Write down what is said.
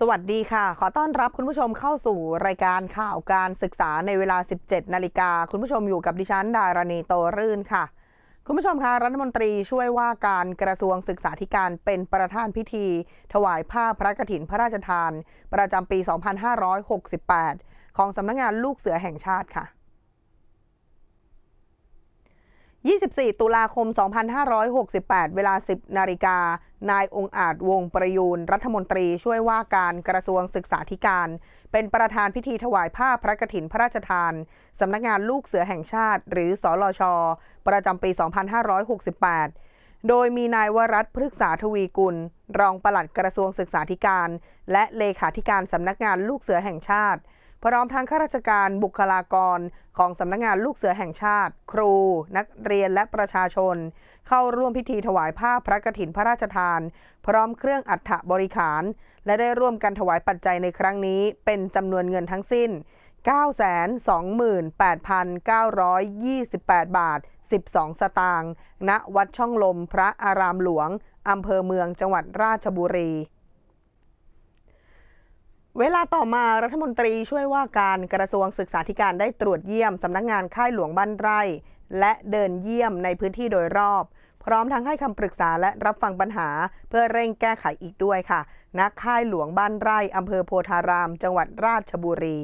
สวัสดีค่ะ ขอต้อนรับคุณผู้ชมเข้าสู่รายการข่าวการศึกษาในเวลา 17 นาฬิกา คุณผู้ชมอยู่กับดิฉันดารณีโตรื่นค่ะ คุณผู้ชมคะรัฐมนตรีช่วยว่าการกระทรวงศึกษาธิการเป็นประธานพิธี ถวายผ้าพระกฐินพระราชทาน ประจำปี 2568 ของสำนักงงานลูกเสือแห่งชาติค่ะ 24 ตุลาคม 2568 เวลา 10 นาฬิกา นายองอาจวงประยูน รัฐมนตรีช่วยว่าการกระทรวงศึกษาธิการ เป็นประธานพิธีถวายผ้าพระกฐินพระราชทาน สำนักงานลูกเสือแห่งชาติ หรือสอลชประจำปี 2568 โดยมีนายวรัตพฤกษาทวีกุล รองปลัดกระทรวงศึกษาธิการ และเลขาธิการสำนักงานลูกเสือแห่งชาติ พร้อมทั้งข้าราชการบุคลากรของสำนักงานลูกเสือแห่งชาติ ครู นักเรียนและประชาชน เข้าร่วมพิธีถวายผ้าพระกฐินพระราชทาน พร้อมเครื่องอัฐบริขาร และได้ร่วมกันถวายปัจจัยในครั้งนี้ เป็นจำนวนเงินทั้งสิ้น 928,928 บาท 12 สตางค์ณวัดช่องลม พระอารามหลวงอำเภอเมืองจังหวัดราชบุรี เวลาต่อมารัฐมนตรีช่วยว่าการกระทรวงศึกษาธิการได้ตรวจเยี่ยม สำนักงงานค่ายหลวงบ้านไร่ และเดินเยี่ยมในพื้นที่โดยรอบ พร้อมทั้งให้คำปรึกษาและรับฟังปัญหา เพื่อเร่งแก้ไขอีกด้วยค่ะณค่ายหลวงบ้านไร่อำเภอโพธาราม จังหวัดราชบุรี